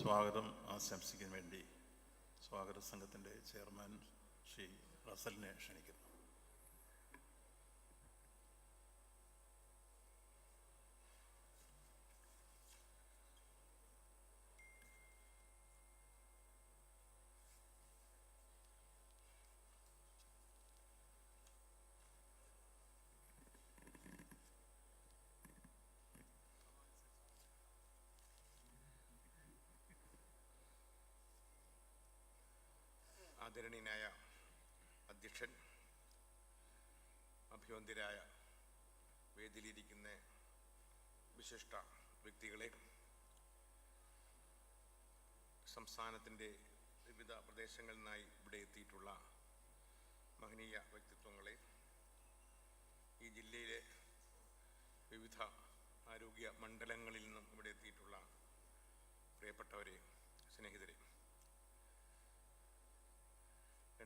സ്വാഗതം ആശംസിക്കാൻ വേണ്ടി സ്വാഗത സംഘത്തിന്റെ ചെയർമാൻ ശ്രീ റസലിനെ ക്ഷണിക്കുന്നു. ആദരണീയനായ അധ്യക്ഷൻ അഭിവന്ദ്യരായ വേദിയിലിരിക്കുന്ന വിശിഷ്ട വ്യക്തികളെ സംസ്ഥാനത്തിന്റെ വിവിധ പ്രദേശങ്ങളിൽ നിന്നായി ഇവിടെ എത്തിയിട്ടുള്ള മഹനീയ വ്യക്തിത്വങ്ങളെ ഈ ജില്ലയിലെ വിവിധ ആരോഗ്യ മണ്ഡലങ്ങളിൽ നിന്നും ഇവിടെ എത്തിയിട്ടുള്ള പ്രിയപ്പെട്ടവരെ സ്നേഹിതരെ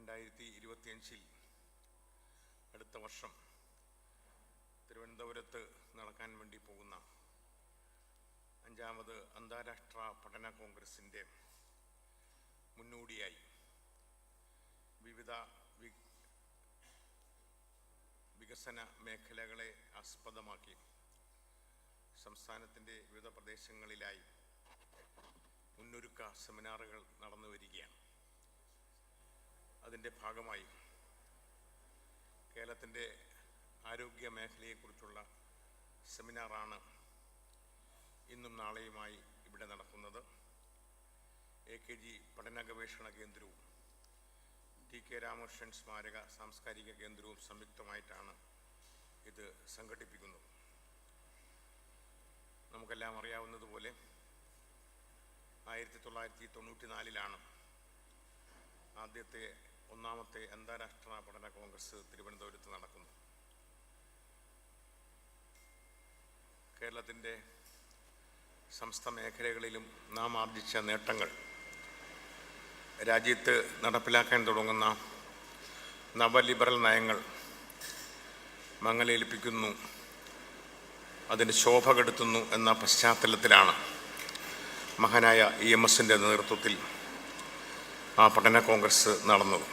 രണ്ടായിരത്തി ഇരുപത്തിയഞ്ചിൽ അടുത്ത വർഷം തിരുവനന്തപുരത്ത് നടക്കാൻ വേണ്ടി പോകുന്ന അഞ്ചാമത് അന്താരാഷ്ട്ര പഠന കോൺഗ്രസിന്റെ മുന്നോടിയായി വിവിധ വികസന മേഖലകളെ ആസ്പദമാക്കി സംസ്ഥാനത്തിന്റെ വിവിധ പ്രദേശങ്ങളിലായി മുന്നൊരുക്ക സെമിനാറുകൾ നടന്നു വരികയാണ്. അതിന്റെ ഭാഗമായി കേരളത്തിന്റെ ആരോഗ്യ മേഖലയെക്കുറിച്ചുള്ള സെമിനാറാണ് ഇന്നും നാളെയുമായി ഇവിടെ നടക്കുന്നത്. എ കെ ജി പഠന ഗവേഷണ കേന്ദ്രവും ടി കെ രാമകൃഷ്ണൻ സ്മാരക സാംസ്കാരിക കേന്ദ്രവും സംയുക്തമായിട്ടാണ് ഇത് സംഘടിപ്പിക്കുന്നത്. നമുക്കെല്ലാം അറിയാവുന്നതുപോലെ ആയിരത്തി തൊള്ളായിരത്തി തൊണ്ണൂറ്റി നാലിലാണ് ആദ്യത്തെ ഒന്നാമത്തെ അന്താരാഷ്ട്ര പഠന കോൺഗ്രസ് തിരുവനന്തപുരത്ത് നടക്കുന്നു. കേരളത്തിന്റെ സംസ്ഥ മേഖലകളിലും നാം ആർജിച്ച നേട്ടങ്ങൾ രാജ്യത്ത് നടപ്പിലാക്കാൻ തുടങ്ങുന്ന നവലിബറൽ നയങ്ങൾ മങ്ങലേൽപ്പിക്കുന്നു. അതിന് ശോഭ കെടുത്തുന്നു എന്ന പശ്ചാത്തലത്തിലാണ് മഹാനായ ഇ എം എസിന്റെ നേതൃത്വത്തിൽ ആ പഠന കോൺഗ്രസ് നടന്നത്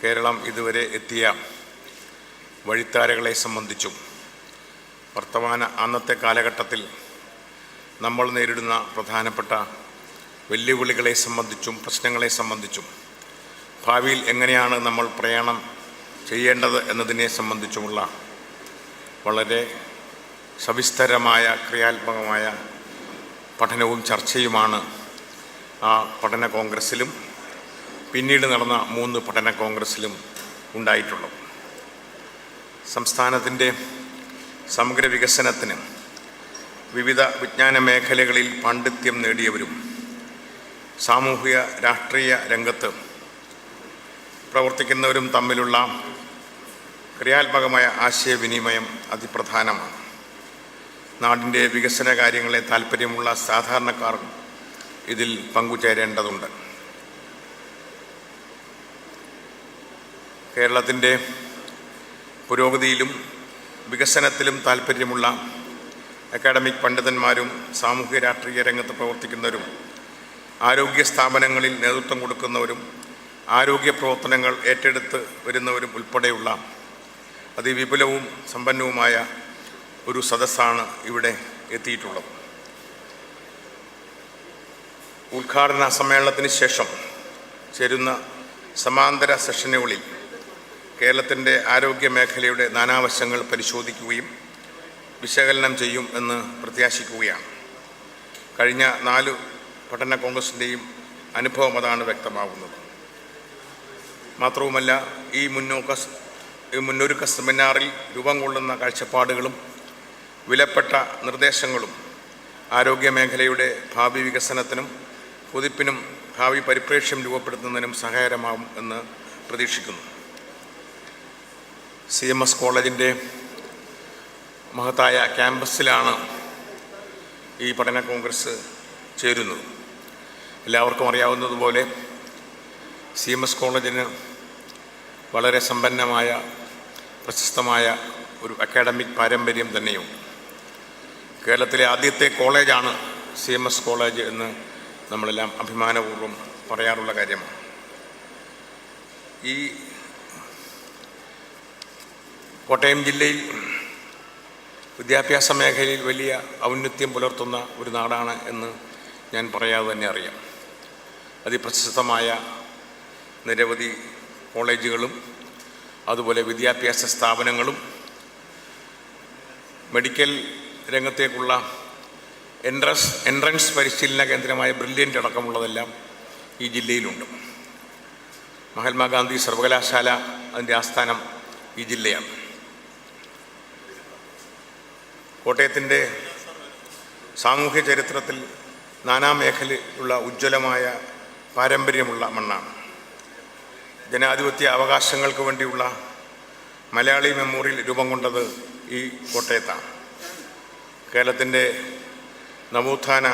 കേരളം ഇതുവരെ എത്തിയ വഴിത്താരകളെ സംബന്ധിച്ചും വർത്തമാന അന്നത്തെ കാലഘട്ടത്തിൽ നമ്മൾ നേരിടുന്ന പ്രധാനപ്പെട്ട വെല്ലുവിളികളെ സംബന്ധിച്ചും പ്രശ്നങ്ങളെ സംബന്ധിച്ചും ഭാവിയിൽ എങ്ങനെയാണ് നമ്മൾ പ്രയാണം ചെയ്യേണ്ടത് എന്നതിനെ സംബന്ധിച്ചുമുള്ള വളരെ സവിസ്തരമായ ക്രിയാത്മകമായ പഠനവും ചർച്ചയുമാണ് ആ പഠന കോൺഗ്രസ്സിലും പിന്നീട് നടന്ന മൂന്ന് പഠന കോൺഗ്രസ്സിലും ഉണ്ടായിട്ടുള്ളൂ സംസ്ഥാനത്തിന്റെ സമഗ്ര വികസനത്തിന് വിവിധ വിജ്ഞാന മേഖലകളിൽ പാണ്ഡിത്യം നേടിയവരും സാമൂഹിക രാഷ്ട്രീയ രംഗത്ത് പ്രവർത്തിക്കുന്നവരും തമ്മിലുള്ള ക്രിയാത്മകമായ ആശയവിനിമയം അതിപ്രധാനമാണ്. നാടിന്റെ വികസന കാര്യങ്ങളെ താല്പര്യമുള്ള സാധാരണക്കാർ ഇതിൽ പങ്കുചേരേണ്ടതുണ്ട്. കേരളത്തിന്റെ പുരോഗതിയിലും വികസനത്തിലും താല്പര്യമുള്ള അക്കാഡമിക് പണ്ഡിതന്മാരും സാമൂഹ്യ രാഷ്ട്രീയ രംഗത്ത് പ്രവർത്തിക്കുന്നവരും ആരോഗ്യ സ്ഥാപനങ്ങളിൽ നേതൃത്വം കൊടുക്കുന്നവരും ആരോഗ്യ പ്രവർത്തനങ്ങൾ ഏറ്റെടുത്ത് വരുന്നവരും ഉൾപ്പെടെയുള്ള അതിവിപുലവും സമ്പന്നവുമായ ഒരു സദസ്സാണ് ഇവിടെ എത്തിയിട്ടുള്ളത്. ഉദ്ഘാടന സമ്മേളനത്തിന് ശേഷം ചേരുന്ന സമാന്തര സെഷനുകളിൽ കേരളത്തിന്റെ ആരോഗ്യ മേഖലയുടെ നാനാവശങ്ങൾ പരിശോധിക്കുകയും വിശകലനം ചെയ്യും എന്ന് പ്രത്യാശിക്കുകയാണ്. കഴിഞ്ഞ നാല് പഠന കോൺഗ്രസിന്റെയും അനുഭവം അതാണ് വ്യക്തമാകുന്നത് മാത്രവുമല്ല ഈ മുന്നോക്ക ഈ മുന്നൊരുക്ക സെമിനാറിൽ രൂപം കൊള്ളുന്ന കാഴ്ചപ്പാടുകളും വിലപ്പെട്ട നിർദ്ദേശങ്ങളും ആരോഗ്യ മേഖലയുടെ ഭാവി വികസനത്തിനും കുതിപ്പിനും ഭാവി പരിപ്രേക്ഷ്യം രൂപപ്പെടുത്തുന്നതിനും സഹായകരമാകും എന്ന് പ്രതീക്ഷിക്കുന്നു. സി എം എസ് കോളേജിന്റെ മഹത്തായ ക്യാമ്പസിലാണ് ഈ പഠന കോൺഗ്രസ് ചേരുന്നത്. എല്ലാവർക്കും അറിയാവുന്നതുപോലെ സി എം എസ് കോളേജിന് വളരെ സമ്പന്നമായ പ്രശസ്തമായ ഒരു അക്കാഡമിക് പാരമ്പര്യം തന്നെയുണ്ട്. കേരളത്തിലെ ആദ്യത്തെ കോളേജാണ് സി എം എസ് കോളേജ് എന്ന് നമ്മളെല്ലാം അഭിമാനപൂർവം പറയാറുള്ള കാര്യമാണ്. ഈ കോട്ടയം ജില്ലയിൽ വിദ്യാഭ്യാസ മേഖലയിൽ വലിയ ഔന്നത്യം പുലർത്തുന്ന ഒരു നാടാണ് എന്ന് ഞാൻ പറയാതെ തന്നെ അറിയാം. അതിപ്രശസ്തമായ നിരവധി കോളേജുകളും അതുപോലെ വിദ്യാഭ്യാസ സ്ഥാപനങ്ങളും മെഡിക്കൽ രംഗത്തേക്കുള്ള എൻട്രൻസ് എൻട്രൻസ് പരിശീലന കേന്ദ്രമായ ബ്രില്യന്റ് അടക്കമുള്ളതെല്ലാം ഈ ജില്ലയിലുണ്ട്. മഹാത്മാഗാന്ധി സർവകലാശാല അതിന്റെ ആസ്ഥാനം ഈ ജില്ലയാണ്. കോട്ടയത്തിന്റെ സാമൂഹ്യ ചരിത്രത്തിൽ നാനാമേഖലയിലുള്ള ഉജ്ജ്വലമായ പാരമ്പര്യമുള്ള മണ്ണാണ്. ജനാധിപത്യ അവകാശങ്ങൾക്ക് വേണ്ടിയുള്ള മലയാളി മെമ്മോറിയൽ രൂപം കൊണ്ടത് ഈ കോട്ടയത്താണ്. കേരളത്തിന്റെ നവോത്ഥാന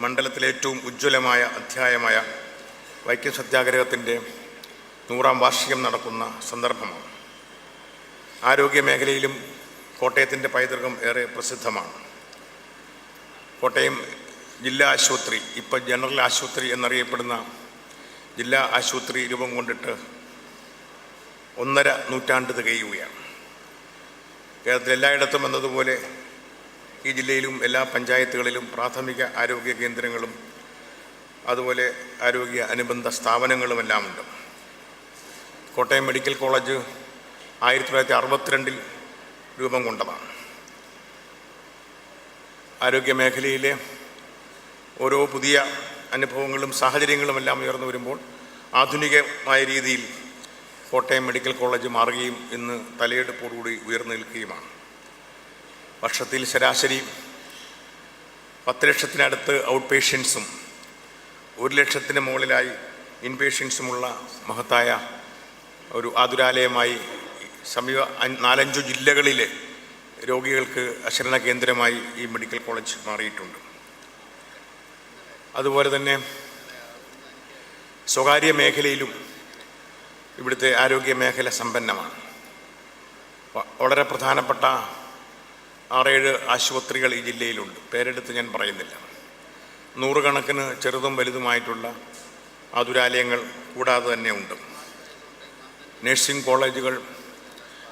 മണ്ഡലത്തിലെ ഏറ്റവും ഉജ്ജ്വലമായ അധ്യായമായ വൈക്കം സത്യാഗ്രഹത്തിന്റെ നൂറാം വാർഷികം നടക്കുന്ന സന്ദർഭമാണ്. ആരോഗ്യ മേഖലയിലും കോട്ടയത്തിന്റെ പൈതൃകം ഏറെ പ്രസിദ്ധമാണ്. കോട്ടയം ജില്ലാ ആശുപത്രി ഇപ്പോൾ ജനറൽ ആശുപത്രി എന്നറിയപ്പെടുന്ന ജില്ലാ ആശുപത്രി രൂപം കൊണ്ടിട്ട് ഒന്നര നൂറ്റാണ്ട് തികയുകയാണ്. കേരളത്തിൽ എല്ലായിടത്തും എന്നതുപോലെ ഈ ജില്ലയിലും എല്ലാ പഞ്ചായത്തുകളിലും പ്രാഥമിക ആരോഗ്യ കേന്ദ്രങ്ങളും അതുപോലെ ആരോഗ്യ അനുബന്ധ സ്ഥാപനങ്ങളുമെല്ലാം ഉണ്ട് കോട്ടയം മെഡിക്കൽ കോളേജ് ആയിരത്തി തൊള്ളായിരത്തി അറുപത്തിരണ്ടിൽ രൂപം കൊണ്ടതാണ്. ആരോഗ്യ മേഖലയിലെ ഓരോ പുതിയ അനുഭവങ്ങളും സാഹചര്യങ്ങളുമെല്ലാം ഉയർന്നു വരുമ്പോൾ ആധുനികമായ രീതിയിൽ കോട്ടയം മെഡിക്കൽ കോളേജ് മാറുകയും ഇന്ന് തലയെടുപ്പോടുകൂടി ഉയർന്നു നിൽക്കുകയുമാണ്. വർഷത്തിൽ ശരാശരി പത്ത് ലക്ഷത്തിനടുത്ത് ഔട്ട് പേഷ്യൻസും ഒരു ലക്ഷത്തിന് മുകളിലായി ഇൻപേഷ്യൻസുമുള്ള മഹത്തായ ഒരു ആതുരാലയമായി സമീപ നാലഞ്ചു ജില്ലകളിലെ രോഗികൾക്ക് അശരണ കേന്ദ്രമായി ഈ മെഡിക്കൽ കോളേജ് മാറിയിട്ടുണ്ട്. അതുപോലെ തന്നെ സ്വകാര്യ മേഖലയിലും ഇവിടുത്തെ ആരോഗ്യ മേഖല സമ്പന്നമാണ്. വളരെ പ്രധാനപ്പെട്ട ആറേഴ് ആശുപത്രികൾ ഈ ജില്ലയിലുണ്ട്. പേരെടുത്ത് ഞാൻ പറയുന്നില്ല. നൂറുകണക്കിന് ചെറുതും വലുതുമായിട്ടുള്ള ആതുരാലയങ്ങൾ കൂടാതെ തന്നെ ഉണ്ട്. നഴ്സിംഗ് കോളേജുകൾ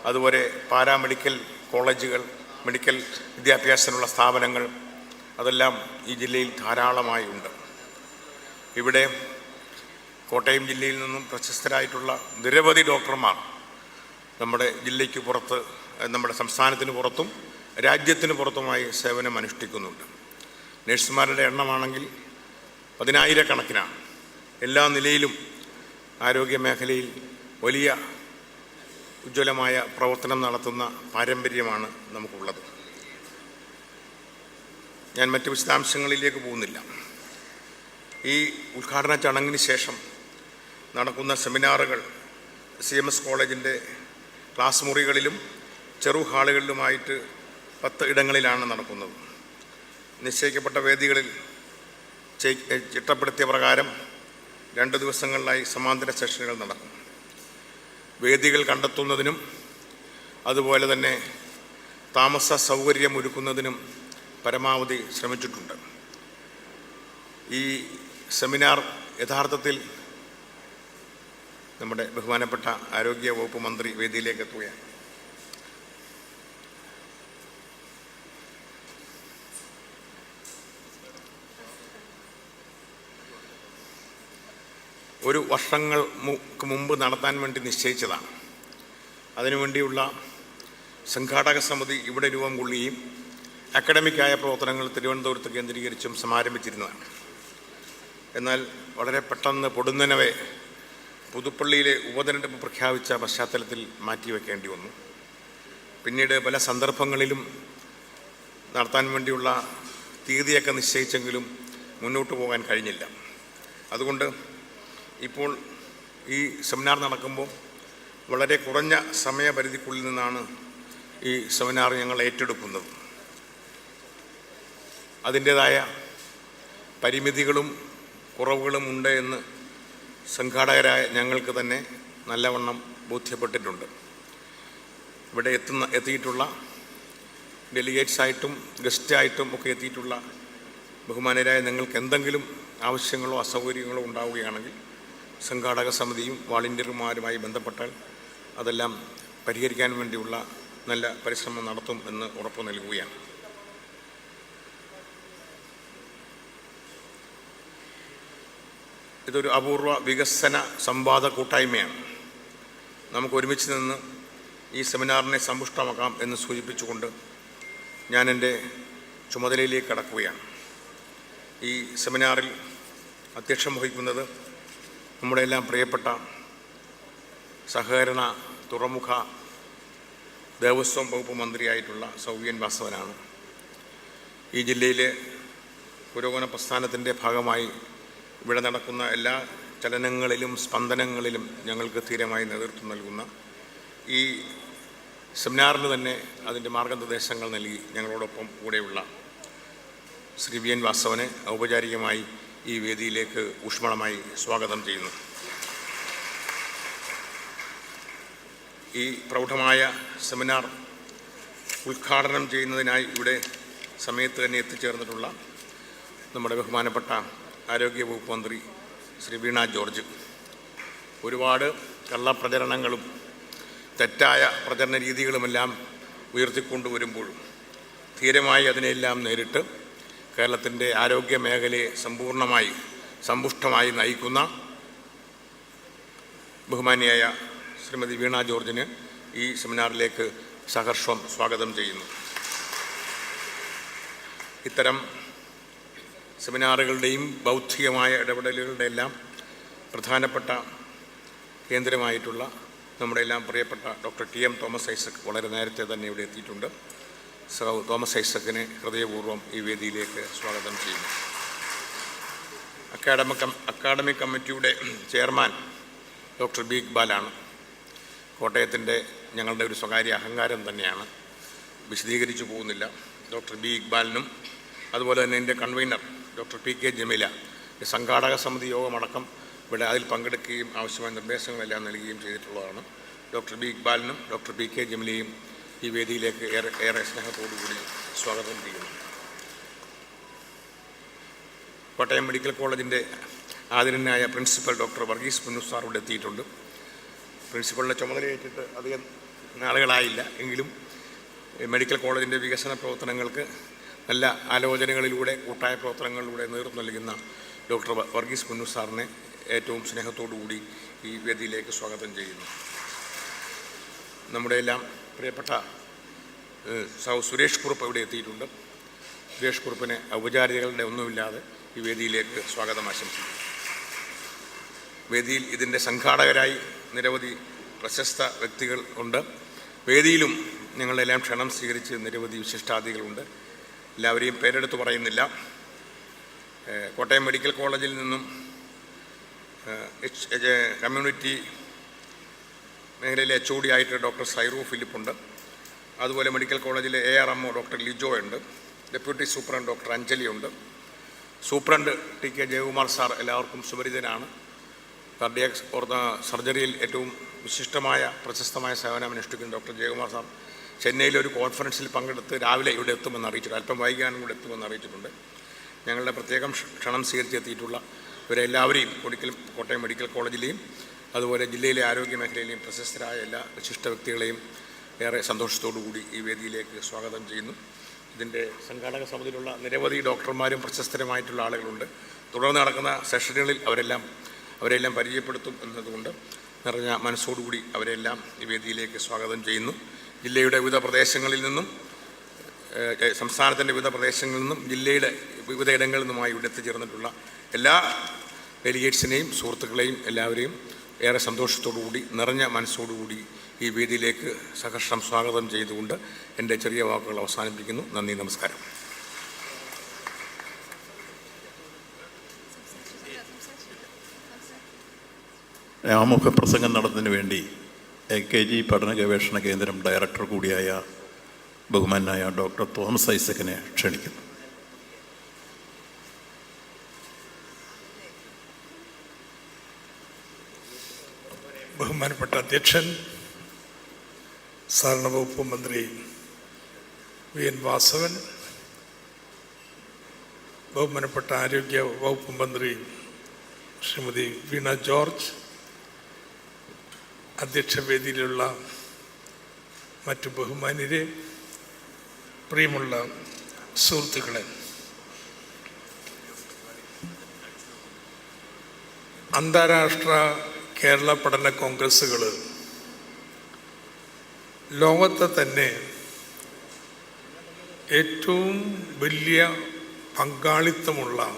അതുപോലെ പാരാമെഡിക്കൽ കോളേജുകൾ മെഡിക്കൽ വിദ്യാഭ്യാസത്തിനുള്ള സ്ഥാപനങ്ങൾ അതെല്ലാം ഈ ജില്ലയിൽ ധാരാളമായി ഉണ്ട്. ഇവിടെ കോട്ടയം ജില്ലയിൽ നിന്നും പ്രശസ്തരായിട്ടുള്ള നിരവധി ഡോക്ടർമാർ നമ്മുടെ ജില്ലയ്ക്ക് പുറത്ത് നമ്മുടെ സംസ്ഥാനത്തിന് പുറത്തും രാജ്യത്തിന് പുറത്തുമായി സേവനം അനുഷ്ഠിക്കുന്നുണ്ട് നഴ്സുമാരുടെ എണ്ണമാണെങ്കിൽ പതിനായിരക്കണക്കിനാണ്. എല്ലാ നിലയിലും ആരോഗ്യ മേഖലയിൽ വലിയ ഉജ്ജ്വലമായ പ്രവർത്തനം നടത്തുന്ന പാരമ്പര്യമാണ് നമുക്കുള്ളത്. ഞാൻ മറ്റ് വിശദാംശങ്ങളിലേക്ക് പോകുന്നില്ല. ഈ ഉദ്ഘാടന ചടങ്ങിന് ശേഷം നടക്കുന്ന സെമിനാറുകൾ സി എം എസ് കോളേജിന്റെ ക്ലാസ് മുറികളിലും ചെറു ഹാളുകളിലുമായിട്ട് പത്ത് ഇടങ്ങളിലാണ് നടക്കുന്നത്. നിശ്ചയിക്കപ്പെട്ട വേദികളിൽ ചിട്ടപ്പെടുത്തിയ പ്രകാരം രണ്ട് ദിവസങ്ങളിലായി സമാന്തര സെഷനുകൾ നടക്കും. വേദികൾ കണ്ടെത്തുന്നതിനും അതുപോലെ തന്നെ താമസ സൗകര്യം ഒരുക്കുന്നതിനും പരമാവധി ശ്രമിച്ചിട്ടുണ്ട്. ഈ സെമിനാർ യഥാർത്ഥത്തിൽ നമ്മുടെ ബഹുമാനപ്പെട്ട ആരോഗ്യ വകുപ്പ് മന്ത്രി വേദിയിലേക്ക് എത്തുകയാണ്. ഒരു വർഷങ്ങൾക്ക് മുമ്പ് നടത്താൻ വേണ്ടി നിശ്ചയിച്ചതാണ്. അതിനുവേണ്ടിയുള്ള സംഘാടക സമിതി ഇവിടെ രൂപം കൊള്ളുകയും അക്കാഡമിക്കായ പ്രവർത്തനങ്ങൾ തിരുവനന്തപുരത്ത് കേന്ദ്രീകരിച്ചും സമാരംഭിച്ചിരുന്നതാണ്. എന്നാൽ വളരെ പെട്ടെന്ന് പൊടുന്നനവെ പുതുപ്പള്ളിയിലെ ഉപതെരഞ്ഞെടുപ്പ് പ്രഖ്യാപിച്ച പശ്ചാത്തലത്തിൽ മാറ്റിവെക്കേണ്ടി വന്നു. പിന്നീട് പല സന്ദർഭങ്ങളിലും നടത്താൻ വേണ്ടിയുള്ള തീയതിയൊക്കെ നിശ്ചയിച്ചെങ്കിലും മുന്നോട്ട് പോകാൻ കഴിഞ്ഞില്ല. അതുകൊണ്ട് ഇപ്പോൾ ഈ സെമിനാർ നടക്കുമ്പോൾ വളരെ കുറഞ്ഞ സമയപരിധിക്കുള്ളിൽ നിന്നാണ് ഈ സെമിനാർ ഞങ്ങൾ ഏറ്റെടുക്കുന്നത്. അതിന്റേതായ പരിമിതികളും കുറവുകളും ഉണ്ട് എന്ന് സംഘാടകരായ ഞങ്ങൾക്ക് തന്നെ നല്ലവണ്ണം ബോധ്യപ്പെട്ടിട്ടുണ്ട്. ഇവിടെ എത്തുന്ന എത്തിയിട്ടുള്ള ഡെലിഗേറ്റ്സ് ആയിട്ടും ഗസ്റ്റായിട്ടും ഒക്കെ എത്തിയിട്ടുള്ള ബഹുമാനരായ നിങ്ങൾക്ക് എന്തെങ്കിലും ആവശ്യങ്ങളോ അസൗകര്യങ്ങളോ ഉണ്ടാവുകയാണെങ്കിൽ സംഘാടക സമിതിയും വാളണ്ടിയർമാരുമായി ബന്ധപ്പെട്ടാൽ അതെല്ലാം പരിഹരിക്കാൻ വേണ്ടിയുള്ള നല്ല പരിശ്രമം നടത്തും എന്ന് ഉറപ്പു നൽകുകയാണ്. ഇതൊരു അപൂർവ വികസന സംവാദ കൂട്ടായ്മയാണ്. നമുക്ക് ഒരുമിച്ച് നിന്ന് ഈ സെമിനാറിനെ സമ്പുഷ്ടമാക്കാം എന്ന് സൂചിപ്പിച്ചുകൊണ്ട് ഞാൻ എന്റെ ചുമതലയിലേക്ക് കടക്കുകയാണ്. ഈ സെമിനാറിൽ അധ്യക്ഷം വഹിക്കുന്നത് നമ്മുടെ എല്ലാം പ്രിയപ്പെട്ട സഹകരണ തുറമുഖ ദേവസ്വം വകുപ്പ് മന്ത്രിയായിട്ടുള്ള സൗവ്യൻ വാസവനാണ്. ഈ ജില്ലയിലെ പുരോഗമന പ്രസ്ഥാനത്തിന്റെ ഭാഗമായി ഇവിടെ നടക്കുന്ന എല്ലാ ചലനങ്ങളിലും സ്പന്ദനങ്ങളിലും ഞങ്ങൾക്ക് ധീരമായി നേതൃത്വം നൽകുന്ന ഈ സെമിനാറിന് തന്നെ അതിന്റെ മാർഗനിർദ്ദേശങ്ങൾ നൽകി ഞങ്ങളോടൊപ്പം കൂടെയുള്ള ശ്രീ വി എൻ വാസവനെ ഔപചാരികമായി ഈ വേദിയിലേക്ക് ഊഷ്മളമായി സ്വാഗതം ചെയ്യുന്നു. ഈ പ്രൗഢമായ സെമിനാർ ഉദ്ഘാടനം ചെയ്യുന്നതിനായി ഇവിടെ സമയത്ത് തന്നെ എത്തിച്ചേർന്നിട്ടുള്ള നമ്മുടെ ബഹുമാനപ്പെട്ട ആരോഗ്യ വകുപ്പ് മന്ത്രി ശ്രീ വീണ ജോർജ്. ഒരുപാട് കള്ളപ്രചരണങ്ങളും തെറ്റായ പ്രചരണ രീതികളുമെല്ലാം ഉയർത്തിക്കൊണ്ടുവരുമ്പോഴും ധീരമായി അതിനെയെല്ലാം നേരിട്ട് കേരളത്തിന്റെ ആരോഗ്യ മേഖലയെ സമ്പൂർണമായി സമ്പുഷ്ടമായി നയിക്കുന്ന ബഹുമാനിയായ ശ്രീമതി വീണ ജോർജിന് ഈ സെമിനാറിലേക്ക് സഹർഷം സ്വാഗതം ചെയ്യുന്നു. ഇത്തരം സെമിനാറുകളുടെയും ബൗദ്ധികമായ ഇടപെടലുകളുടെ എല്ലാം പ്രധാനപ്പെട്ട കേന്ദ്രമായിട്ടുള്ള നമ്മുടെ എല്ലാം പ്രിയപ്പെട്ട doctor T M Thomas Isaac വളരെ നേരത്തെ തന്നെ ഇവിടെ എത്തിയിട്ടുണ്ട്. സൗ തോമസ് ഐസക്കിനെ ഹൃദയപൂർവം ഈ വേദിയിലേക്ക് സ്വാഗതം ചെയ്യുന്നു. അക്കാഡമിക് അക്കാഡമിക് കമ്മിറ്റിയുടെ ചെയർമാൻ ഡോക്ടർ ബി ഇക്ബാലാണ്. കോട്ടയത്തിന്റെ ഞങ്ങളുടെ ഒരു സ്വകാര്യ അഹങ്കാരം തന്നെയാണ്. വിശദീകരിച്ചു പോകുന്നില്ല. ഡോക്ടർ ബി ഇക്ബാലിനും അതുപോലെ തന്നെ എന്റെ convener doctor P K Jameela സംഘാടക സമിതി യോഗമടക്കം ഇവിടെ അതിൽ പങ്കെടുക്കുകയും ആവശ്യമായ നിർദ്ദേശങ്ങളെല്ലാം നൽകുകയും ചെയ്തിട്ടുള്ളതാണ്. ഡോക്ടർ ബി ഇക്ബാലിനും ഡോക്ടർ പി കെ ജമീലയും ഈ വേദിയിലേക്ക് ഏറെ ഏറെ സ്നേഹത്തോടുകൂടി സ്വാഗതം ചെയ്യുന്നു. കോട്ടയം മെഡിക്കൽ കോളേജിന്റെ ആദരനായ principal doctor Varghese Punnu sir ഇവിടെ എത്തിയിട്ടുണ്ട്. പ്രിൻസിപ്പളിന്റെ ചുമതലയേറ്റിട്ട് അധികം നാളുകളായില്ല എങ്കിലും മെഡിക്കൽ കോളേജിന്റെ വികസന പ്രവർത്തനങ്ങൾക്ക് നല്ല ആലോചനകളിലൂടെ കൂട്ടായ പ്രവർത്തനങ്ങളിലൂടെ നേതൃത്വം നൽകുന്ന ഡോക്ടർ വർഗീസ് പുന്നു സാറിനെ ഏറ്റവും സ്നേഹത്തോടുകൂടി ഈ വേദിയിലേക്ക് സ്വാഗതം ചെയ്യുന്നു. നമ്മുടെ എല്ലാം പ്രിയപ്പെട്ട സൗ സുരേഷ് കുറുപ്പ് ഇവിടെ എത്തിയിട്ടുണ്ട്. സുരേഷ് കുറുപ്പിനെ ഔപചാരികളുടെ ഒന്നുമില്ലാതെ ഈ വേദിയിലേക്ക് സ്വാഗതം ആശംസിക്കുന്നു. വേദിയിൽ ഇതിന്റെ സംഘാടകരായി നിരവധി പ്രശസ്ത വ്യക്തികൾ ഉണ്ട്. വേദിയിലും ഞങ്ങളെല്ലാം ക്ഷണം സ്വീകരിച്ച് നിരവധി വിശിഷ്ടാദികളുണ്ട്. എല്ലാവരെയും പേരെടുത്ത് പറയുന്നില്ല. കോട്ടയം മെഡിക്കൽ കോളേജിൽ നിന്നും കമ്മ്യൂണിറ്റി മേഖലയിലെ എച്ച് ഒ ഡി ആയിട്ട് ഡോക്ടർ സൈറു ഫിലിപ്പുണ്ട് അതുപോലെ മെഡിക്കൽ കോളേജിലെ A R M O doctor Lijo ഉണ്ട്. ഡെപ്യൂട്ടി സൂപ്രണ്ട് ഡോക്ടർ അഞ്ജലി ഉണ്ട്. Superintendent T K Jayakumar sir എല്ലാവർക്കും സുപരിചിതനാണ്. കാർഡിയാക് സർജറിയിൽ ഏറ്റവും വിശിഷ്ടമായ പ്രശസ്തമായ സേവനം അനുഷ്ഠിക്കുന്ന ഡോക്ടർ ജയകുമാർ സാർ ചെന്നൈയിലെ ഒരു കോൺഫറൻസിൽ പങ്കെടുത്ത് രാവിലെ ഇവിടെ എത്തുമെന്ന് അറിയിച്ചിട്ടുണ്ട്. അല്പം വൈകാനും കൂടെ എത്തുമെന്ന് അറിയിച്ചിട്ടുണ്ട്. ഞങ്ങളുടെ പ്രത്യേകം ക്ഷ- ക്ഷണം സ്വീകരിച്ചെത്തിയിട്ടുള്ള ഇവരെല്ലാവരെയും കൊടിക്കൽ കോട്ടയം മെഡിക്കൽ കോളേജിലെയും അതുപോലെ ജില്ലയിലെ ആരോഗ്യ മേഖലയിലെയും പ്രശസ്തരായ എല്ലാ വിശിഷ്ട വ്യക്തികളെയും ഏറെ കൂടി ഈ വേദിയിലേക്ക് സ്വാഗതം ചെയ്യുന്നു. ഇതിന്റെ സംഘാടക സമിതിയിലുള്ള നിരവധി ഡോക്ടർമാരും പ്രശസ്തരമായിട്ടുള്ള ആളുകളുണ്ട്. തുടർന്ന് നടക്കുന്ന സെഷനുകളിൽ അവരെല്ലാം അവരെല്ലാം പരിചയപ്പെടുത്തും എന്നതുകൊണ്ട് നിറഞ്ഞ മനസ്സോടുകൂടി അവരെല്ലാം ഈ വേദിയിലേക്ക് സ്വാഗതം ചെയ്യുന്നു. ജില്ലയുടെ വിവിധ പ്രദേശങ്ങളിൽ നിന്നും സംസ്ഥാനത്തിന്റെ വിവിധ പ്രദേശങ്ങളിൽ നിന്നും ജില്ലയുടെ വിവിധ ഇടങ്ങളിൽ നിന്നുമായി ഇവിടെ എത്തിച്ചേർന്നിട്ടുള്ള എല്ലാ ഡെലിഗേറ്റ്സിനെയും സുഹൃത്തുക്കളെയും എല്ലാവരെയും ഏറെ സന്തോഷത്തോടുകൂടി നിറഞ്ഞ മനസ്സോടുകൂടി ഈ വേദിയിലേക്ക് സഹർഷം സ്വാഗതം ചെയ്തുകൊണ്ട് എന്റെ ചെറിയ വാക്കുകൾ അവസാനിപ്പിക്കുന്നു. നന്ദി നമസ്കാരം. ആമുഖ പ്രസംഗം നടത്തുന്നതിന് വേണ്ടി എ കെ ജി പഠന ഗവേഷണ കേന്ദ്രം ഡയറക്ടർ കൂടിയായ ബഹുമാനായ ഡോക്ടർ തോമസ് ഐസക്കിനെ ക്ഷണിക്കുന്നു. ബഹുമാനപ്പെട്ട അധ്യക്ഷൻ സഹകരണ വകുപ്പ് മന്ത്രി വി എൻ വാസവൻ ബഹുമാനപ്പെട്ട ആരോഗ്യ വകുപ്പ് മന്ത്രി ശ്രീമതി വീണ ജോർജ് അധ്യക്ഷവേദിയിലുള്ള മറ്റു ബഹുമാന്യരെ പ്രിയമുള്ള സുഹൃത്തുക്കളെ. അന്താരാഷ്ട്ര കേരള പഠന കോൺഗ്രസ്സുകൾ ലോകത്തെ തന്നെ ഏറ്റവും വലിയ പങ്കാളിത്തമുള്ള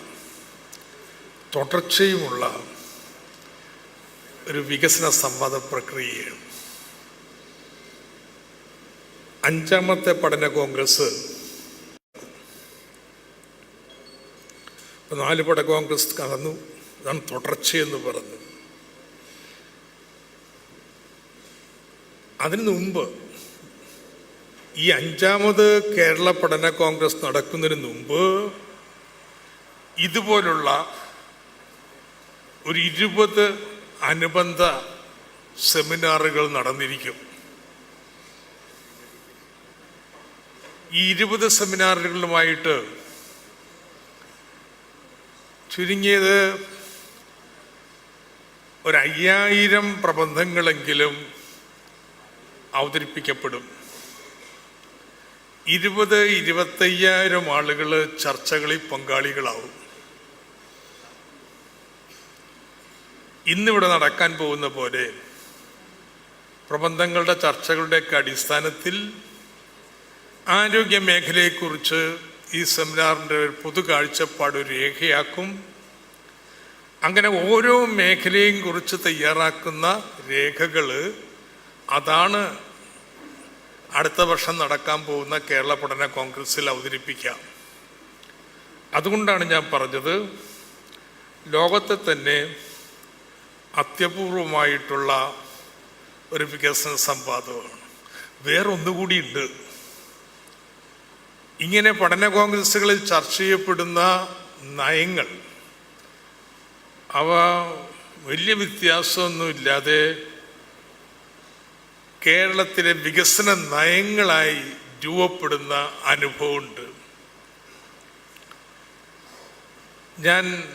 തുടർച്ചയുമുള്ള ഒരു വികസന സംവാദ പ്രക്രിയയാണ്. അഞ്ചാമത്തെ പഠന കോൺഗ്രസ്. നാല് പട കോൺഗ്രസ് കടന്നു ഇതാണ് തുടർച്ചയെന്ന് പറഞ്ഞു. അതിനു മുമ്പ് ഈ അഞ്ചാമത് കേരള പഠന കോൺഗ്രസ് നടക്കുന്നതിന് മുമ്പ് ഇതുപോലുള്ള ഒരു ഇരുപത് അനുബന്ധ സെമിനാറുകൾ നടന്നിരിക്കും. ഈ ഇരുപത് സെമിനാറുകളുമായിട്ട് ചുരുങ്ങിയത് ഒരു അയ്യായിരം പ്രബന്ധങ്ങളെങ്കിലും അവതരിപ്പിക്കപ്പെടും. ഇരുപത് ഇരുപത്തയ്യായിരം ആളുകൾ ചർച്ചകളിൽ പങ്കാളികളാവും. ഇന്നിവിടെ നടക്കാൻ പോകുന്ന പോലെ പ്രബന്ധങ്ങളുടെ ചർച്ചകളുടെയൊക്കെ അടിസ്ഥാനത്തിൽ ആരോഗ്യ മേഖലയെക്കുറിച്ച് ഈ സെമിനാറിന്റെ ഒരു പൊതു കാഴ്ചപ്പാട് രേഖയാക്കും. അങ്ങനെ ഓരോ മേഖലയും കുറിച്ച് തയ്യാറാക്കുന്ന രേഖകൾ അതാണ് അടുത്ത വർഷം നടക്കാൻ പോകുന്ന കേരള പഠന കോൺഗ്രസിൽ അവതരിപ്പിക്കാം അതുകൊണ്ടാണ് ഞാൻ പറഞ്ഞത് ലോകത്തെ തന്നെ അത്യപൂർവമായിട്ടുള്ള ഒരു വികസന സംവാദമാണ്. വേറൊന്നുകൂടിയുണ്ട്. ഇങ്ങനെ പഠന കോൺഗ്രസ്സുകളിൽ ചർച്ച ചെയ്യപ്പെടുന്ന നയങ്ങൾ അവ വലിയ വ്യത്യാസമൊന്നുമില്ലാതെ കേരളത്തിലെ വികസന നയങ്ങളായി രൂപപ്പെടുന്ന അനുഭവമുണ്ട്. ഞാൻ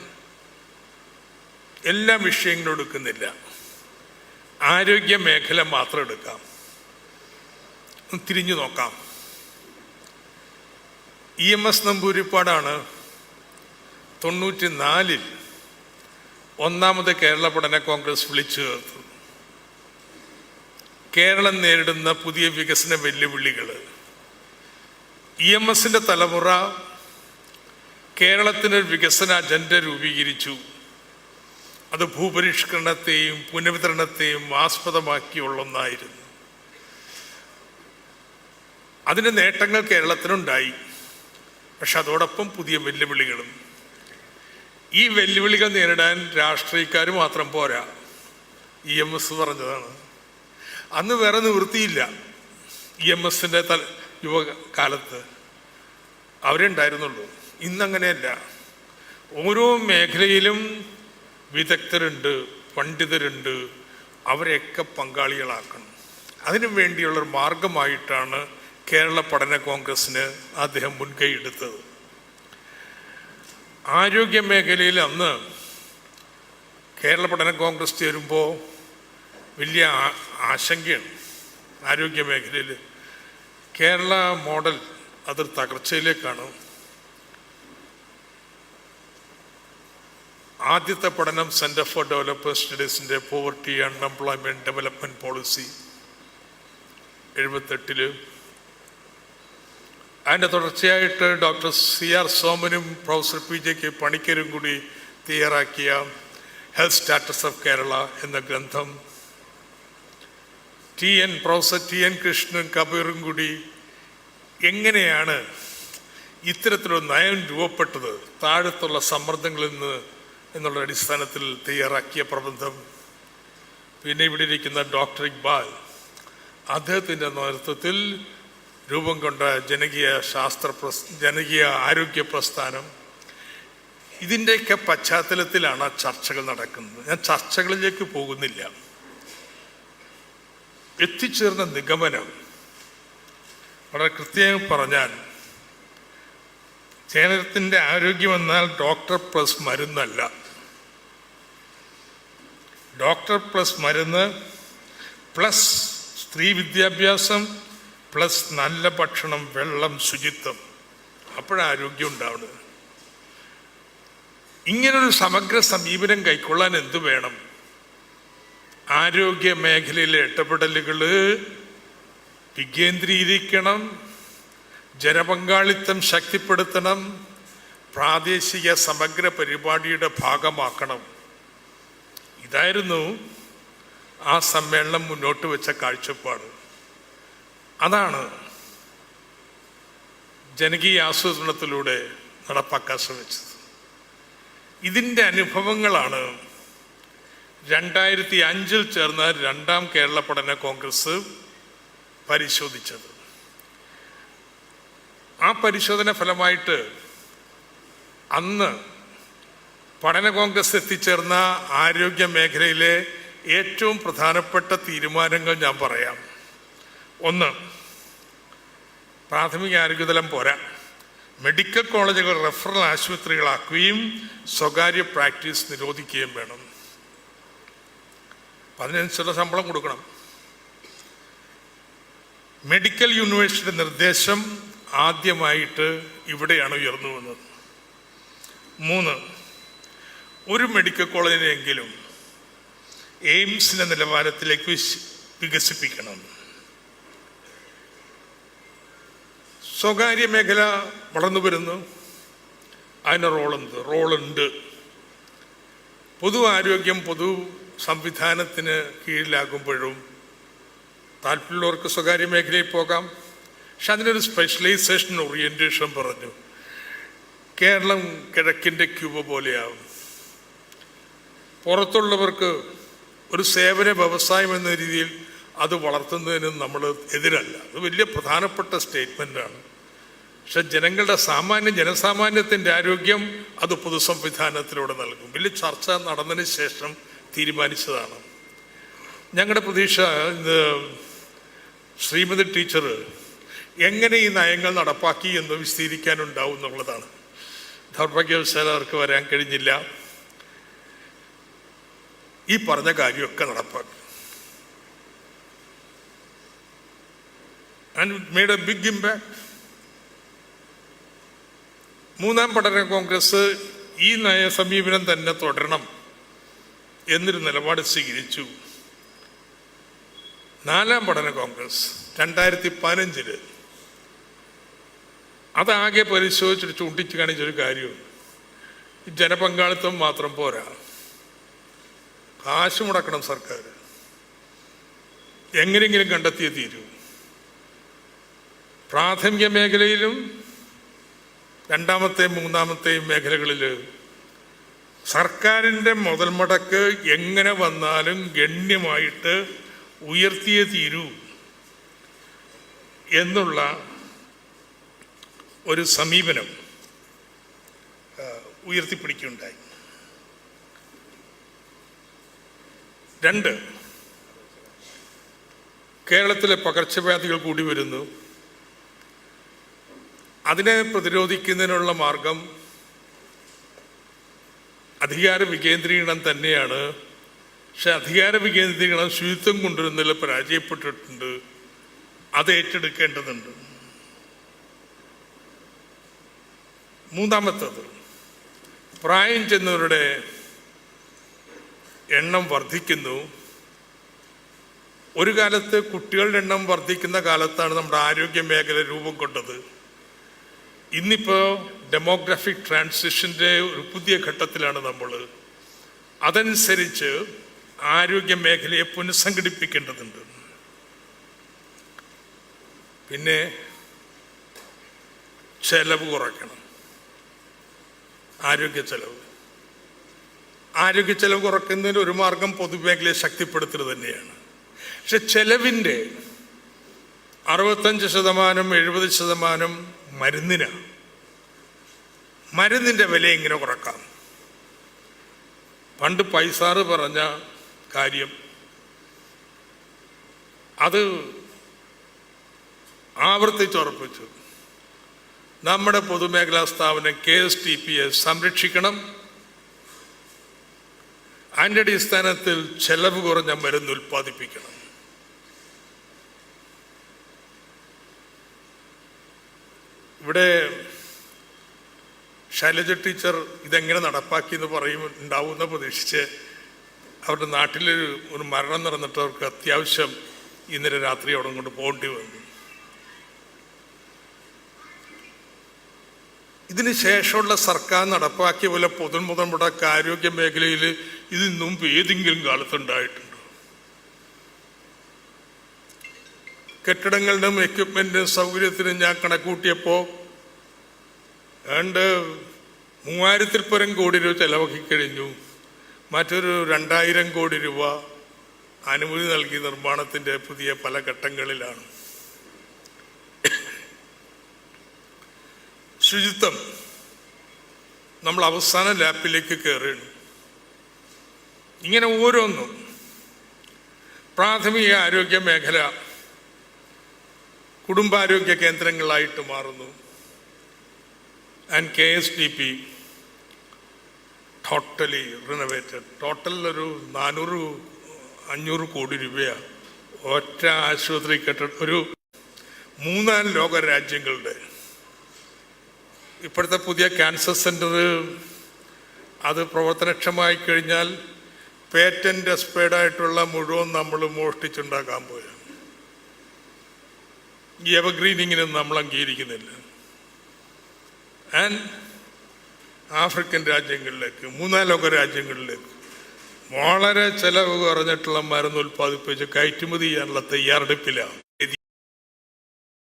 എല്ലാ വിഷയങ്ങളും എടുക്കുന്നില്ല. ആരോഗ്യ മേഖല മാത്രം എടുക്കാം. തിരിഞ്ഞു നോക്കാം. ഇ എം എസ് നമ്പൂരിപ്പാടാണ് തൊണ്ണൂറ്റി നാലിൽ ഒന്നാമത് കേരള പഠന കോൺഗ്രസ് വിളിച്ചു ചേർത്തു കേരളം നേരിടുന്ന പുതിയ വികസന വെല്ലുവിളികൾ ഇ എം എസിന്റെ തലമുറ കേരളത്തിനൊരു വികസന അജണ്ട രൂപീകരിച്ചു. അത് ഭൂപരിഷ്കരണത്തെയും പുനഃവിതരണത്തെയും ആസ്പദമാക്കിയുള്ള ഒന്നായിരുന്നു അതിന്റെ നേട്ടങ്ങൾ കേരളത്തിനുണ്ടായി. പക്ഷെ അതോടൊപ്പം പുതിയ വെല്ലുവിളികളും. ഈ വെല്ലുവിളികൾ നേരിടാൻ രാഷ്ട്രീയക്കാർ മാത്രം പോരാ. ഇ എം എസ് പറഞ്ഞതാണ്. അന്ന് വേറെ നിവൃത്തിയില്ല ഇ എം എസിന്റെ തല യുവകാലത്ത് അവരേ ഉണ്ടായിരുന്നുള്ളൂ. ഇന്നങ്ങനെയല്ല. ഓരോ മേഖലയിലും വിദഗ്ധരുണ്ട് പണ്ഡിതരുണ്ട്. അവരെയൊക്കെ പങ്കാളികളാക്കണം. അതിനു വേണ്ടിയുള്ളൊരു മാർഗമായിട്ടാണ് കേരള പഠന കോൺഗ്രസ്സിന് അദ്ദേഹം മുൻകൈ എടുത്തത്. ആരോഗ്യ മേഖലയിൽ അന്ന് കേരള പഠന കോൺഗ്രസ് ചേരുമ്പോൾ വലിയ ആശങ്കയാണ് ആരോഗ്യ മേഖലയിൽ. കേരള മോഡൽ അതൊരു തകർച്ചയിലേക്കാണ്. ആദ്യത്തെ പഠനം സെന്റർ ഫോർ ഡെവലപ്മെന്റ് സ്റ്റഡീസിന്റെ പോവർട്ടി അൺഎംപ്ലോയ്മെന്റ് ഡെവലപ്മെന്റ് പോളിസി എഴുപത്തെട്ടിൽ. അതിന്റെ തുടർച്ചയായിട്ട് ഡോക്ടർ സി ആർ സോമനും പ്രൊഫസർ പി ജെ കെ പണിക്കരും കൂടി തയ്യാറാക്കിയ ഹെൽത്ത് സ്റ്റാറ്റസ് ഓഫ് കേരള എന്ന ഗ്രന്ഥം T N professor T N Krishnan കബീറും കൂടി എങ്ങനെയാണ് ഇത്തരത്തിലൊരു നയം രൂപപ്പെട്ടത് താഴത്തുള്ള സമ്മർദ്ദങ്ങളിൽ നിന്ന് എന്നുള്ള അടിസ്ഥാനത്തിൽ തയ്യാറാക്കിയ പ്രബന്ധം. പിന്നെ ഇവിടെ ഇരിക്കുന്ന ഡോക്ടർ ഇക്ബാൽ അദ്ദേഹത്തിന്റെ നേതൃത്വത്തിൽ രൂപം കൊണ്ട ജനകീയ ശാസ്ത്ര പ്രസ് ജനകീയ ആരോഗ്യ പ്രസ്ഥാനം. ഇതിന്റെയൊക്കെ പശ്ചാത്തലത്തിലാണ് ചർച്ചകൾ നടക്കുന്നത്. ഞാൻ ചർച്ചകളിലേക്ക് പോകുന്നില്ല. എത്തിച്ചേർന്ന നിഗമനം. വളരെ കൃത്യമായി പറഞ്ഞാൽ കേരളത്തിന്റെ ആരോഗ്യം എന്നാൽ ഡോക്ടർ പ്ലസ് മരുന്നല്ല. ഡോക്ടർ പ്ലസ് മരുന്ന് പ്ലസ് സ്ത്രീ വിദ്യാഭ്യാസം പ്ലസ് നല്ല ഭക്ഷണം വെള്ളം ശുചിത്വം. അപ്പോഴാരോഗ്യം ഉണ്ടാവുന്നത്. ഇങ്ങനൊരു സമഗ്ര സമീപനം കൈക്കൊള്ളാൻ എന്തു വേണം? ആരോഗ്യ മേഖലയിലെ ഇടപെടലുകൾ വികേന്ദ്രീകരിക്കണം ജനപങ്കാളിത്തം ശക്തിപ്പെടുത്തണം പ്രാദേശിക സമഗ്ര പരിപാടിയുടെ ഭാഗമാക്കണം. ഇതായിരുന്നു ആ സമ്മേളനം മുന്നോട്ട് വെച്ച കാഴ്ചപ്പാട്. അതാണ് ജനകീയ ആസൂത്രണത്തിലൂടെ നടപ്പാക്കാൻ ശ്രമിച്ചത്. ഇതിന്റെ അനുഭവങ്ങളാണ് രണ്ടായിരത്തി അഞ്ചിൽ ചേർന്ന രണ്ടാം കേരള പഠന കോൺഗ്രസ് പരിശോധിച്ചത്. ആ പരിശോധന ഫലമായിട്ട് അന്ന് പഠന കോൺഗ്രസ് എത്തിച്ചേർന്ന ആരോഗ്യ മേഖലയിലെ ഏറ്റവും പ്രധാനപ്പെട്ട തീരുമാനങ്ങൾ ഞാൻ പറയാം. ഒന്ന് പ്രാഥമിക ആരോഗ്യതലം പോരാ. മെഡിക്കൽ കോളേജുകൾ റെഫറൽ ആശുപത്രികളാക്കുകയും സ്വകാര്യ പ്രാക്ടീസ് നിരോധിക്കുകയും വേണം. അപ്പം അതിനനുസരിച്ചുള്ള ശമ്പളം കൊടുക്കണം. മെഡിക്കൽ യൂണിവേഴ്സിറ്റി നിർദ്ദേശം ആദ്യമായിട്ട് ഇവിടെയാണ് ഉയർന്നു വന്നത്. മൂന്ന് ഒരു മെഡിക്കൽ കോളേജിനെങ്കിലും എയിംസിന്റെ നിലവാരത്തിലേക്ക് വികസിപ്പിക്കണം. സ്വകാര്യ മേഖല വളർന്നു വരുന്നു. അതിന് റോളുണ്ട്. റോളുണ്ട്. പൊതു ആരോഗ്യം പൊതു സംവിധാനത്തിന് കീഴിലാകുമ്പോഴും താല്പര്യമുള്ളവർക്ക് സ്വകാര്യ മേഖലയിൽ പോകാം. പക്ഷെ അതിനൊരു സ്പെഷ്യലൈസേഷൻ ഓറിയന്റേഷൻ പറഞ്ഞു. കേരളം കിഴക്കിന്റെ ക്യൂബ പോലെയാവും. പുറത്തുള്ളവർക്ക് ഒരു സേവന വ്യവസായം എന്ന രീതിയിൽ അത് വളർത്തുന്നതിന് നമ്മൾ എതിരല്ല. അത് വലിയ പ്രധാനപ്പെട്ട സ്റ്റേറ്റ്മെന്റാണ് പക്ഷെ ജനങ്ങളുടെ സാമാന്യ ജനസാമാന്യത്തിന്റെ ആരോഗ്യം അത് പൊതുസംവിധാനത്തിലൂടെ നൽകും. വലിയ ചർച്ച നടന്നതിന് ശേഷം തീരുമാനിച്ചതാണ്. ഞങ്ങളുടെ പ്രതീക്ഷ ഇത് ശ്രീമതി ടീച്ചർ എങ്ങനെ ഈ നയങ്ങൾ നടപ്പാക്കി എന്ന് വിശദീകരിക്കാനുണ്ടാവും എന്നുള്ളതാണ്. ദൗർഭാഗ്യവശാല അവർക്ക് വരാൻ കഴിഞ്ഞില്ല. ഈ പറഞ്ഞ കാര്യമൊക്കെ നടപ്പാക്കി. And made a big impact മൂന്നാം പഠന കോൺഗ്രസ് ഈ നയ സമീപനം തന്നെ തുടരണം. എന്നൊരു നിലപാട് സ്വീകരിച്ചു. നാലാം പഠന കോൺഗ്രസ് രണ്ടായിരത്തി പതിനഞ്ചിൽ അതാകെ പരിശോധിച്ചിട്ട് ചൂണ്ടിച്ച് കാണിച്ചൊരു ഈ ജനപങ്കാളിത്തം മാത്രം പോരാ. കാശ് മുടക്കണം സർക്കാർ എങ്ങനെയെങ്കിലും കണ്ടെത്തിയേ തീരൂ. പ്രാഥമിക മേഖലയിലും രണ്ടാമത്തെയും മൂന്നാമത്തെയും മേഖലകളിൽ സർക്കാരിന്റെ മുതൽ മുടക്ക് എങ്ങനെ വന്നാലും ഗണ്യമായിട്ട് ഉയർത്തിയേ തീരൂ എന്നുള്ള ഒരു സമീപനം ഉയർത്തിപ്പിടിക്കുകയുണ്ടായി. രണ്ട് കേരളത്തിലെ പകർച്ചവ്യാധികൾ കൂടി വരുന്നു. അതിനെ പ്രതിരോധിക്കുന്നതിനുള്ള മാർഗം അധികാര വികേന്ദ്രീകരണം തന്നെയാണ്. പക്ഷെ അധികാര വികേന്ദ്രീകരണം ശുചിത്വം കൊണ്ടുവരുന്നതിൽ പരാജയപ്പെട്ടിട്ടുണ്ട്. അത് ഏറ്റെടുക്കേണ്ടതുണ്ട്. മൂന്നാമത്തത് പ്രായം ചെന്നവരുടെ എണ്ണം വർദ്ധിക്കുന്നു. ഒരു കാലത്ത് കുട്ടികളുടെ എണ്ണം വർദ്ധിക്കുന്ന കാലത്താണ് നമ്മുടെ ആരോഗ്യ മേഖല രൂപം കൊണ്ടത്. ഇന്നിപ്പോൾ ഡെമോഗ്രാഫിക് ട്രാൻസിഷന്റെ ഒരു പുതിയ ഘട്ടത്തിലാണ് നമ്മൾ അതനുസരിച്ച് ആരോഗ്യ മേഖലയെ പുനഃസംഘടിപ്പിക്കേണ്ടതുണ്ട്. പിന്നെ ചെലവ് കുറയ്ക്കണം. ആരോഗ്യ ചെലവ്. ആരോഗ്യ ചെലവ് കുറയ്ക്കുന്നതിന് ഒരു മാർഗം പൊതുമേഖലയെ ശക്തിപ്പെടുത്തൽ തന്നെയാണ്. പക്ഷെ ചെലവിന്റെ അറുപത്തഞ്ച് ശതമാനം എഴുപത് ശതമാനം മരുന്നിനാണ്. മരുന്നിന്റെ വില ഇങ്ങനെ കുറക്കാം. പണ്ട് പൈസാറ് പറഞ്ഞ കാര്യം. അത് ആവർത്തിച്ചുറപ്പിച്ചു. നമ്മുടെ പൊതുമേഖലാ സ്ഥാപനം K S T P A സംരക്ഷിക്കണം. അതിന്റെ അടിസ്ഥാനത്തിൽ ചെലവ് കുറഞ്ഞ മരുന്ന് ഉൽപ്പാദിപ്പിക്കണം. ഇവിടെ ശൈലജ ടീച്ചർ ഇതെങ്ങനെ നടപ്പാക്കി എന്ന് പറയും ഉണ്ടാവുമെന്ന് പ്രതീക്ഷിച്ച് അവരുടെ നാട്ടിലൊരു ഒരു മരണം നടന്നിട്ട് അവർക്ക് അത്യാവശ്യം ഇന്നലെ രാത്രി അവിടെ കൊണ്ട് പോകേണ്ടി വന്നു. ഇതിന് ശേഷമുള്ള സർക്കാർ നടപ്പാക്കിയ പോലെ പൊതുമുതൽ മുടക്ക ആരോഗ്യ മേഖലയിൽ ഇതിന് മുമ്പ് ഏതെങ്കിലും കാലത്തുണ്ടായിട്ടുണ്ടോ കെട്ടിടങ്ങളുടെയും എക്യുപ്മെന്റിനും സൗകര്യത്തിനും ഞാൻ കണക്കൂട്ടിയപ്പോൾ ഏണ്ട് മൂവായിരത്തിൽ പരം കോടി രൂപ ചെലവാക്കി കഴിഞ്ഞു. മറ്റൊരു രണ്ടായിരം കോടി രൂപ അനുമതി നൽകി നിർമ്മാണത്തിന്റെ പുതിയ പല ഘട്ടങ്ങളിലാണ്. ശുചിത്വം നമ്മൾ അവസാന ലാപ്പിലേക്ക് കയറുകയാണ്. ഇങ്ങനെ ഓരോന്നും പ്രാഥമിക ആരോഗ്യ മേഖല കുടുംബാരോഗ്യ കേന്ദ്രങ്ങളായിട്ട് മാറുന്നു. And K S D P totally renovated total ഒരു നാനൂറ് അഞ്ഞൂറ് കോടി രൂപയാണ്. ഒറ്റ ആശുപത്രി കെട്ടിട ഒരു മൂന്നാം ലോക രാജ്യങ്ങളുടെ ഇപ്പോഴത്തെ പുതിയ ക്യാൻസർ സെന്റർ അത് പ്രവർത്തനക്ഷമമായി കഴിഞ്ഞാൽ പേറ്റന്റ് എക്സ്പേർഡായിട്ടുള്ള മുഴുവൻ നമ്മൾ മോഷ്ടിച്ചുണ്ടാക്കാൻ പോയ ഈ എവർഗ്രീനിങ്ങിനും നമ്മൾ അംഗീകരിക്കുന്നില്ല. ആൻഡ് ആഫ്രിക്കൻ രാജ്യങ്ങളിലേക്ക് മൂന്നാം ലോക രാജ്യങ്ങളിലേക്ക്. വളരെ ചെലവ് കുറഞ്ഞിട്ടുള്ള മരുന്ന് ഉൽപ്പാദിപ്പിച്ച് കയറ്റുമതി ചെയ്യാനുള്ള തയ്യാറെടുപ്പിലാണ്.